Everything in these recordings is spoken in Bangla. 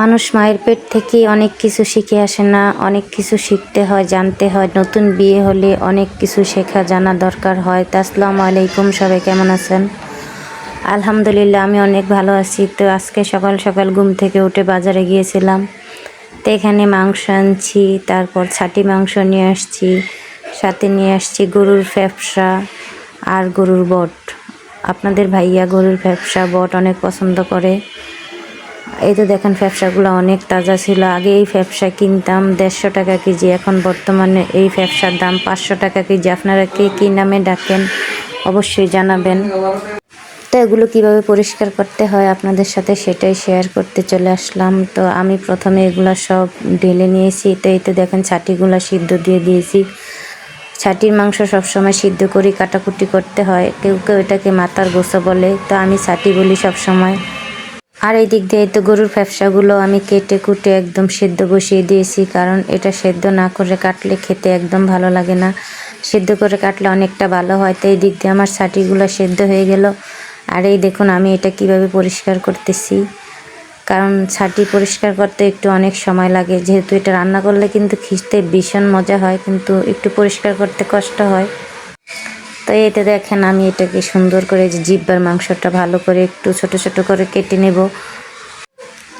মানুষ মায়ের পেট থেকে অনেক কিছু শিখে আসে না, অনেক কিছু শিখতে হয়, জানতে হয়। নতুন বিয়ে হলে অনেক কিছু শেখা জানা দরকার হয়। তা আসসালামু আলাইকুম, সবাই কেমন আছেন? আলহামদুলিল্লাহ, আমি অনেক ভালো আছি। তো আজকে সকাল সকাল ঘুম থেকে উঠে বাজারে গিয়েছিলাম। তো এখানে মাংস আনছি, তারপর ছাটি মাংস নিয়ে আসছি, সাথে নিয়ে আসছি গরুর ফ্যাপসা আর গরুর বট। আপনাদের ভাইয়া গরুর ফ্যাপসা, বট অনেক পছন্দ করে। এই তো দেখেন, ফ্যাপসাগুলো অনেক তাজা ছিল। আগে এই ফ্যাপসা কিনতাম দেড়শো টাকা কেজি, এখন বর্তমানে এই ফ্যাপসার দাম পাঁচশো টাকা কেজি। আপনারা কে কী নামে ডাকেন অবশ্যই জানাবেন। তো এগুলো কীভাবে পরিষ্কার করতে হয় আপনাদের সাথে সেটাই শেয়ার করতে চলে আসলাম। তো আমি প্রথমে এগুলো সব ঢেলে নিয়েছি। তো এই তো দেখেন, ছাটিগুলো সিদ্ধ দিয়ে দিয়েছি। ছাটির মাংস সবসময় সিদ্ধ করি কাটাকুটি করতে হয়। কেউ কেউ এটাকে মাথার গোসা বলে। তো আমি ছাটি বলি সবসময়। আর এই দিক দিয়ে তো গরুর ফ্যাপসাগুলো আমি কেটে কুটে একদম সেদ্ধ বসিয়ে দিয়েছি, কারণ এটা সেদ্ধ না করে কাটলে খেতে একদম ভালো লাগে না। সেদ্ধ করে কাটলে অনেকটা ভালো হয়, তো এই দিক দিয়ে আমার ছাটিগুলো সেদ্ধ হয়ে গেল। আর এই দেখুন, আমি এটা কীভাবে পরিষ্কার করতেছি। কারণ ছাটি পরিষ্কার করতে একটু অনেক সময় লাগে, যেহেতু এটা রান্না করলে কিন্তু খিচতে ভীষণ মজা হয়, কিন্তু একটু পরিষ্কার করতে কষ্ট হয়। তো এতে দেখেন, আমি এটাকে সুন্দর করে যে জিব্বার মাংসটা ভালো করে একটু ছোট ছোট করে কেটে নেব।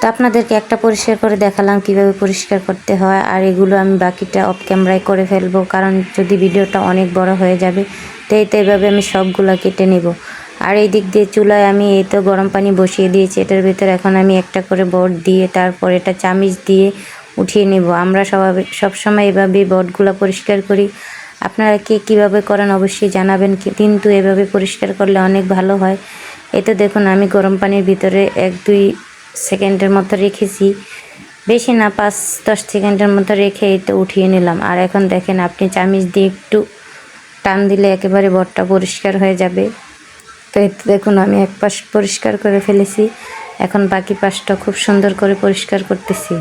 তো আপনাদেরকে একটা পরিষ্কার করে দেখালাম কীভাবে পরিষ্কার করতে হয়, আর এগুলো আমি বাকিটা অফ ক্যামেরায় করে ফেলব, কারণ যদি ভিডিওটা অনেক বড় হয়ে যাবে, তো এই তো এইভাবে আমি সবগুলো কেটে নেব। আর এই দিক দিয়ে চুলায় আমি এই তো গরম পানি বসিয়ে দিয়েছি, এটার ভিতরে এখন আমি একটা করে বট দিয়ে, তারপর এটা চামিচ দিয়ে উঠিয়ে নেব। আমরা সবাই সবসময় এভাবে বটগুলো পরিষ্কার করি আপনারা কে কীভাবে করেন অবশ্যই জানাবেন কিন্তু এভাবে পরিষ্কার করলে অনেক ভালো হয়। এতে দেখুন, আমি গরম পানির ভিতরে এক দুই সেকেন্ডের মতো রেখেছি। বেশি না, পাঁচ দশ সেকেন্ডের মতো রেখে তো উঠিয়ে নিলাম। আর এখন দেখেন, আপনি চামিচ দিয়ে একটু টান দিলে একেবারে বটটা পরিষ্কার হয়ে যাবে। তো এই তো দেখুন, আমি এক পাশ পরিষ্কার করে ফেলেছি। এখন বাকি পাশটা খুব সুন্দর করে পরিষ্কার করতেছি।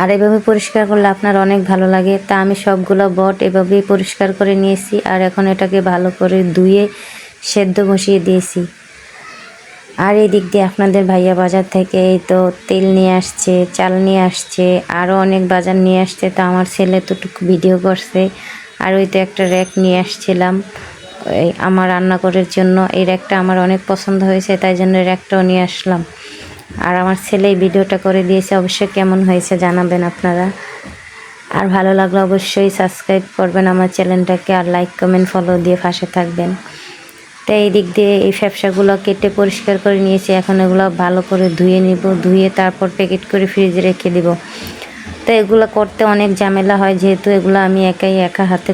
আর এভাবে পরিষ্কার করলে আপনার অনেক ভালো লাগে। তা আমি সবগুলো বট এভাবেই পরিষ্কার করে নিয়েছি আর এখন এটাকে ভালো করে ধুয়ে সেদ্ধ বসিয়ে দিয়েছি। আর এই দিক দিয়ে আপনাদের ভাইয়া বাজার থেকে এই তো তেল নিয়ে আসছে, চাল নিয়ে আসছে, আরও অনেক বাজার নিয়ে আসছে। তো আমার ছেলে তো টুকু ভিডিও করছে। আর ওই তো একটা র্যাক নিয়ে আসছিলাম। আমার রান্না করার জন্য। এই র্যাকটা আমার অনেক পছন্দ হয়েছে, তাই জন্য র্যাকটাও নিয়ে আসলাম। আর আমার ছেলে এই ভিডিওটা করে দিয়েছে, অবশ্যই কেমন হয়েছে জানাবেন আপনারা। আর ভালো লাগলে অবশ্যই সাবস্ক্রাইব করবেন আমার চ্যানেলটাকে আর লাইক কমেন্ট ফলো দিয়ে পাশে থাকবেন। তো এই দিক দিয়ে এই ফ্যাপসাগুলো কেটে পরিষ্কার করে নিয়েছি, এখন এগুলো ভালো করে ধুয়ে নিব, ধুয়ে তারপর প্যাকেট করে ফ্রিজে রেখে দিব। তো এগুলো করতে অনেক ঝামেলা হয়, যেহেতু এগুলো আমি একাই একা হাতে